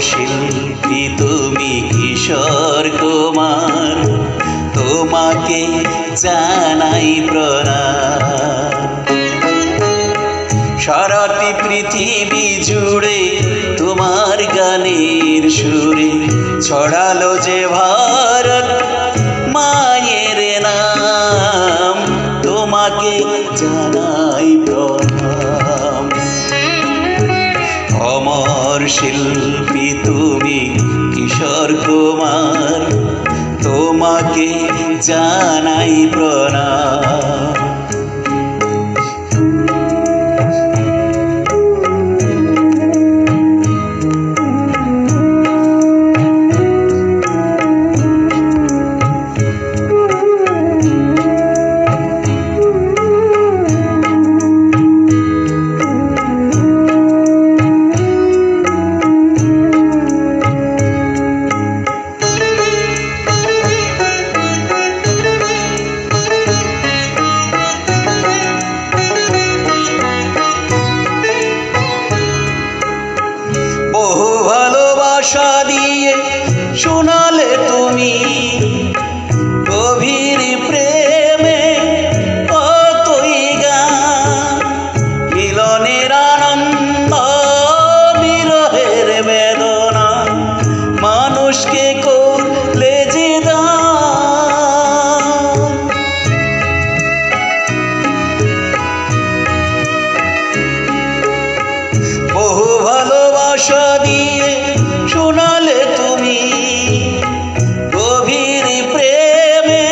শিল্পী তুমি কিশোর কুমার, তোমাকে জানাই প্রণাম। সারাটি পৃথিবী জুড়ে তোমার গানের সুরে ছড়ালো যে ভারত মায়ের নাম, তোমাকে জানাই প্রণাম। অমর শিল্পী কুমার তোমাকে জানাই প্রণাম। বহু ভালোবাসা দিয়ে শোনালে তুমি গভীর প্রেমে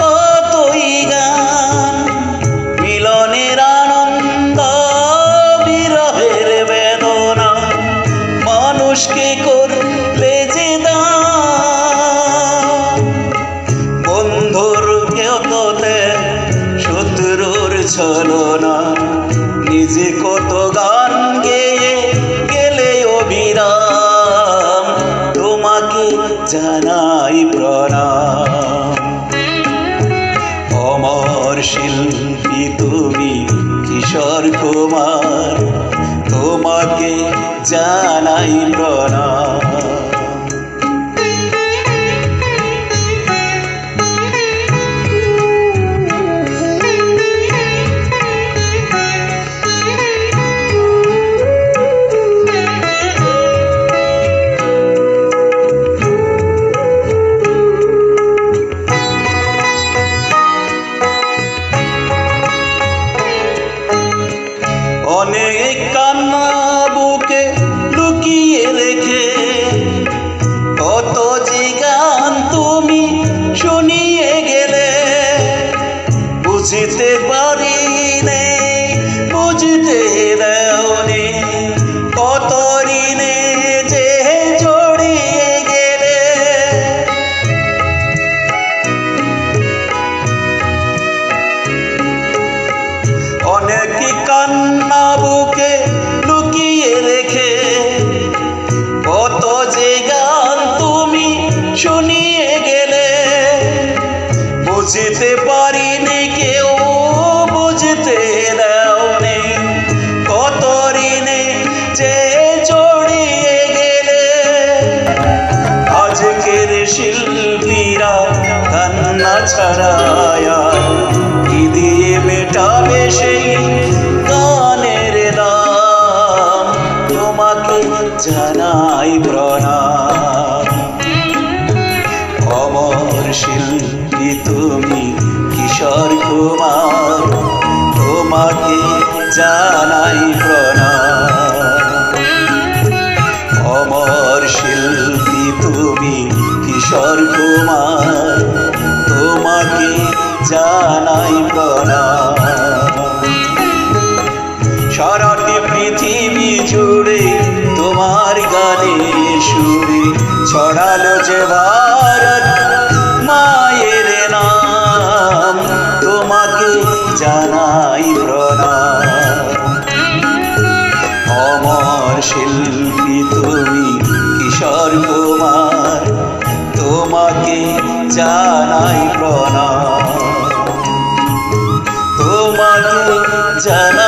কতই গান। মিলনের আনন্দ, বিরহের বেদনা, মানুষকে করলে যে বন্ধুর কেততে শত্রুর ছলনা। নিজে কত গান গেয়ে গেলে অবিরাম তোমাকে জানাই প্রণাম। অমর শিল্পী তুমি কিশোর কুমার, তোমাকে জানাই প্রণাম। ছাড়ায়া কি দিয়ে মেটাবে সেই গানের দাম তোমাকে জানাই প্রণাম। অমর শিল্পী তুমি কিশোর কুমার, তোমাকে জানাই প্রণাম। অমর শিল্পী তুমি কিশোর কুমার করা সারাটি পৃথিবী জুড়ে তোমার গানের সুরে ছড়ালো যে ভারত মায়ের তোমাকে জানাই প্রণাম। অমর শিল্পী তুমি কিশোর তোমাকে জানাই প্রণাম। তোমাকে জানাই